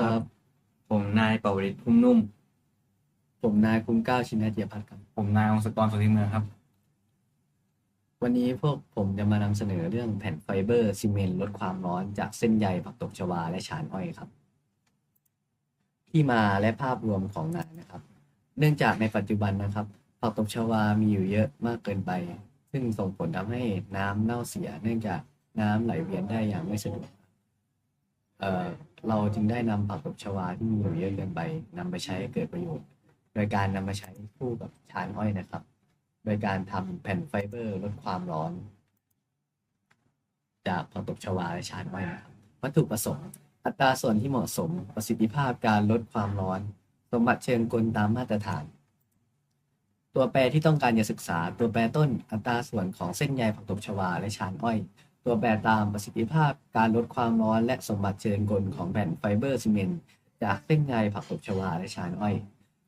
ครับ ผมนายปวริศพุ่มนุ่ม ผมนายคุ้มเกล้าชินเจียพัฒน์ครับ ผมนายองศกรสุธิเมืองครับ วันนี้พวกผมจะมานำเสนอเรื่องแผ่นไฟเบอร์ซีเมนต์ลดความร้อนจากเส้นใยผักตบชวาและฉานอ้อยครับ ที่มาและภาพรวมของงานนะครับ เนื่องจากในปัจจุบันนะครับ ผักตบชวามีอยู่เยอะมากเกินไป ซึ่งส่งผลทำให้น้ำเน่าเสีย เนื่องจากน้ำไหลเวียนได้อย่างไม่สะดวก เเราจึงได้นำผักตบชวาที่มีอยู่เยอะเกินไปนำไปใช้ให้เกิดประโยชน์ โดยการนำมาใช้คู่กับชานอ้อยนะครับ โดยการทำแผ่นไฟเบอร์ลดความร้อนจากผักตบชวาและชานอ้อยนะครับวัตถุประสงค์ อัตราส่วนที่เหมาะสมประสิทธิภาพการลดความร้อน สมบัติเชิงกลตามมาตรฐาน ตัวแปรที่ต้องการจะศึกษา ตัวแปรต้นอัตราส่วนของเส้นใยผักตบชวาและชานอ้อย ตัวแปรตามประสิทธิภาพการลดความร้อนและสมบัติเชิงกลของแผ่นไฟเบอร์ซีเมนต์จากเส้นใยผักตบชวาและชานอ้อย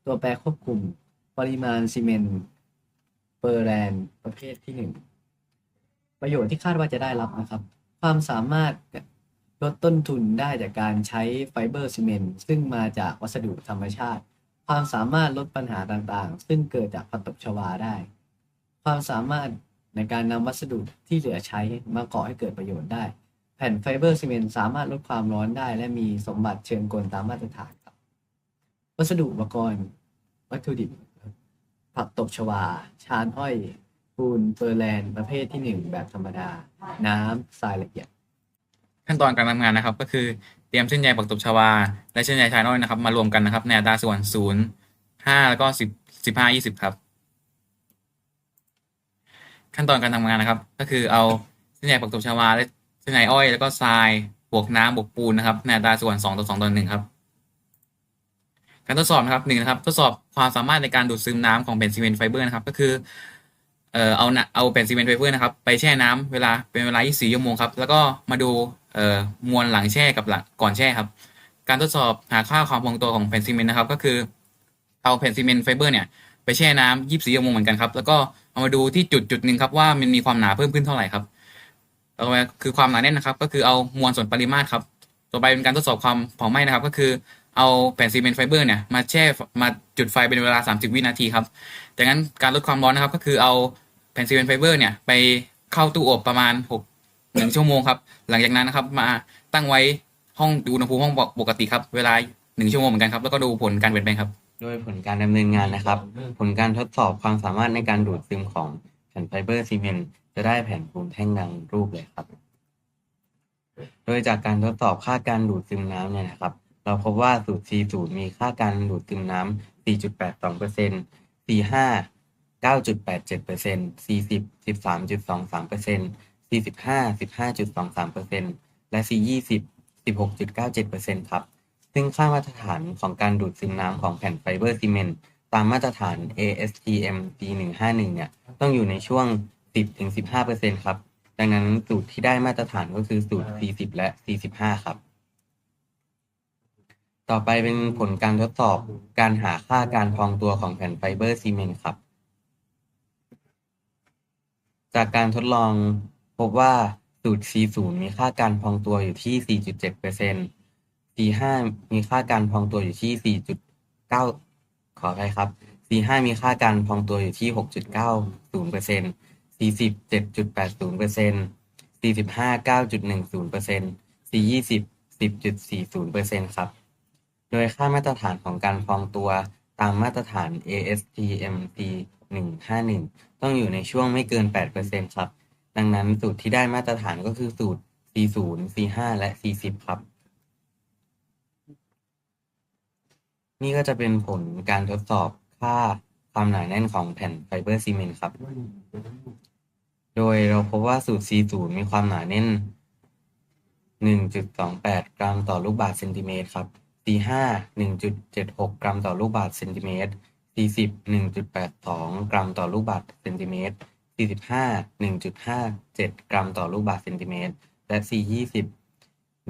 ตัวแปรควบคุมปริมาณซีเมนต์เปอร์แรนประเภทที่หนึ่งประโยชน์ที่คาดว่าจะได้รับนะครับ ความสามารถลดต้นทุนได้จากการใช้ไฟเบอร์ซีเมนต์ซึ่งมาจากวัสดุธรรมชาติ ความสามารถลดปัญหาต่างๆ ซึ่งเกิดจากผักตบชวาได้ ความสามารถ ในการนำวัสดุที่เหลือใช้มาก่อให้เกิดประโยชน์ได้ แผ่นไฟเบอร์ซีเมนต์สามารถลดความร้อนได้ และมีสมบัติเชิงกลตามมาตรฐานครับ วัสดุอุปกรณ์ วัตถุดิบ ผักตบชวา ชานอ้อยปูนเปอร์แลนด์ประเภทที่หนึ่งแบบธรรมดา น้ำทรายละเอียด ขั้นตอนการทำงานนะครับก็คือเตรียมเส้นใยปักตบชวา และเส้นใยชานอ้อยนะครับมารวมกันนะครับในอัตราส่วนศูนย์ห้าแล้วก็สิบสิบห้ายี่สิบครับ ขั้นตอนการทำงานนะครับ ก็คือเอาเส้นใยปักตบชวาและเส้นใยอ้อยแล้วก็ทรายบวกน้ำบวกปูนนะครับในอัตราส่วนสองต่อสองต่อหนึ่งครับการทดสอบนะครับหนึ่งนะครับ ทดสอบความสามารถในการดูดซึมน้ำของแผ่นซีเมนต์ไฟเบอร์นะครับ ก็คือเอ่อเอาเอาแผ่นซีเมนต์ไฟเบอร์นะครับไปแช่น้ำเวลาเป็นเวลา 24 ชั่วโมงครับ แล้วก็มาดูเอ่อมวลหลังแช่กับหลังก่อนแช่ครับ การทดสอบหาค่าความพองตัวของแผ่นซีเมนต์นะครับ ก็คือเอาแผ่นซีเมนต์ไฟเบอร์เนี่ย ไปแช่น้ำ24ชั่วโมงเหมือนกันครับ แล้วก็เอามาดูที่จุดจุดหนึ่งครับว่ามันมีความหนาเพิ่มขึ้นเท่าไหร่ครับต่อไปคือความหนาแน่นนะครับ ก็คือเอามวลส่วนปริมาตรครับ ต่อไปเป็นการทดสอบความเผาไหม้นะครับ ก็คือเอาแผ่นซีเมนต์ไฟเบอร์เนี่ยมาแช่มาจุดไฟเป็นเวลา 30 วินาทีครับจากนั้นการลดความร้อนนะครับ ก็คือเอาแผ่นซีเมนต์ไฟเบอร์เนี่ยไปเข้าตู้อบประมาณ6 1ชั่วโมงครับ หลังจากนั้นนะครับมาตั้งไว้ห้องดูอุณหภูมิห้องปกติครับ เวลา 1 ชั่วโมงเหมือนกันครับ แล้วก็ดูผลการเปลี่ยนแปลงครับ โดยผลการดำเนินงานนะครับ ผลการทดสอบความสามารถในการดูดซึมของแผ่นไฟเบอร์ซีเมนต์จะได้แผ่นปูนแท่งดังรูปเลยครับ โดยจากการทดสอบค่าการดูดซึมน้ำเนี่ยนะครับ เราพบว่าสูตร C0 มีค่าการดูดซึมน้ำ4.82% C5 9.87% C10 13.23% C15 15.23%และ C20 16.97%ครับ ซึ่งค่ามาตรฐานของการดูดซึมน้ำของแผ่นไฟเบอร์ซีเมนต์ตามมาตรฐาน ASTM D151 เนี่ย ต้องอยู่ในช่วง 10-15%ครับ ดังนั้นสูตรที่ได้มาตรฐานก็คือสูตร C10 และ C15 ครับ ต่อไปเป็นผลการทดสอบการหาค่าการพองตัวของแผ่นไฟเบอร์ซีเมนต์ครับ จากการทดลองพบว่าสูตร C0 มีค่าการพองตัวอยู่ที่ 4.7% C5 มีค่าการพองตัวอยู่ที่ 4.9 ขออภัยครับ C5 มีค่าการพองตัวอยู่ที่ 6.90% C10 7.80% C15 9.10% C20 10.40%ครับ โดยค่ามาตรฐานของการพองตัวตามมาตรฐาน ASTM C151 ต้องอยู่ในช่วงไม่เกิน 8%ครับ ดังนั้นสูตรที่ได้มาตรฐานก็คือสูตร C0 C5 และ C10 ครับ นี่ก็จะเป็นผลการทดสอบค่าความหนาแน่นของแผ่นไฟเบอร์ซีเมนต์ครับ โดยเราพบว่าสูตร C0 มีความหนาแน่น 1.28 กรัมต่อลูกบาศก์เซนติเมตรครับ C5 1.76 กรัมต่อลูกบาศก์เซนติเมตร C10 1.82 กรัมต่อลูกบาศก์เซนติเมตร C15 1.57 กรัมต่อลูกบาศก์เซนติเมตร และ C20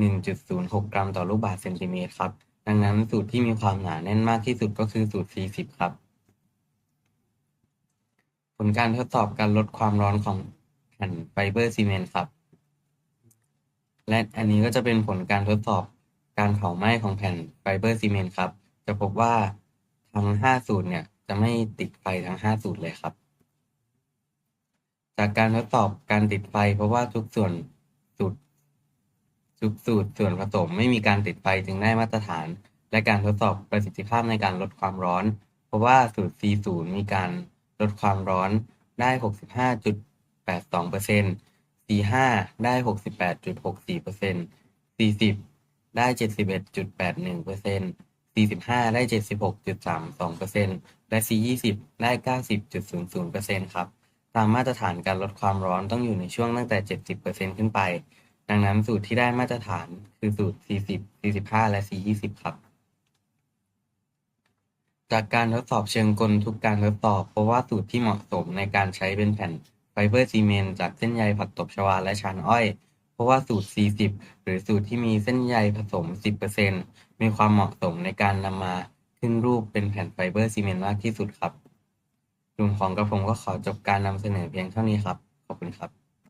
1.06 กรัมต่อลูกบาศก์เซนติเมตรครับ ดังนั้นสูตรที่มีความหนาแน่นมากที่สุดก็คือสูตร C10 ครับ ผลการทดสอบการลดความร้อนของแผ่นไฟเบอร์ซีเมนต์ครับ และอันนี้ก็จะเป็นผลการทดสอบการเผาไหม้ของแผ่นไฟเบอร์ซีเมนต์ครับ จะพบว่าทั้ง 5 สูตรเนี่ยจะไม่ติดไฟทั้ง 5 สูตรเลยครับ จากการทดสอบการติดไฟเพราะว่าทุกส่วน ทุกสูตรส่วนผสมไม่มีการติดไฟจึงได้มาตรฐาน และการทดสอบประสิทธิภาพในการลดความร้อน เพราะว่าสูตร C0 มีการลดความร้อนได้ 65.82% C5 ได้ 68.64% C10 ได้ 71.81% C15 ได้ 76.32%และ C20 ได้ 90.00%ครับ ตามมาตรฐานการลดความร้อนต้องอยู่ในช่วงตั้งแต่ 70%ขึ้นไป ดังนั้นสูตรที่ได้มาตรฐานคือสูตร C10 C15 และ C20 ครับ จากการทดสอบเชิงกลทุกการทดสอบเพราะว่าสูตรที่เหมาะสมในการใช้เป็นแผ่นไฟเบอร์ซีเมนต์จากเส้นใยผักตบชวาและชานอ้อย เพราะว่าสูตร C10 หรือสูตรที่มีเส้นใยผสม 10%มีความเหมาะสมในการนำมาขึ้นรูปเป็นแผ่นไฟเบอร์ซีเมนต์มากที่สุดครับกลุ่มของกระผมก็ขอจบการนำเสนอเพียงเท่านี้ครับ ขอบคุณครับ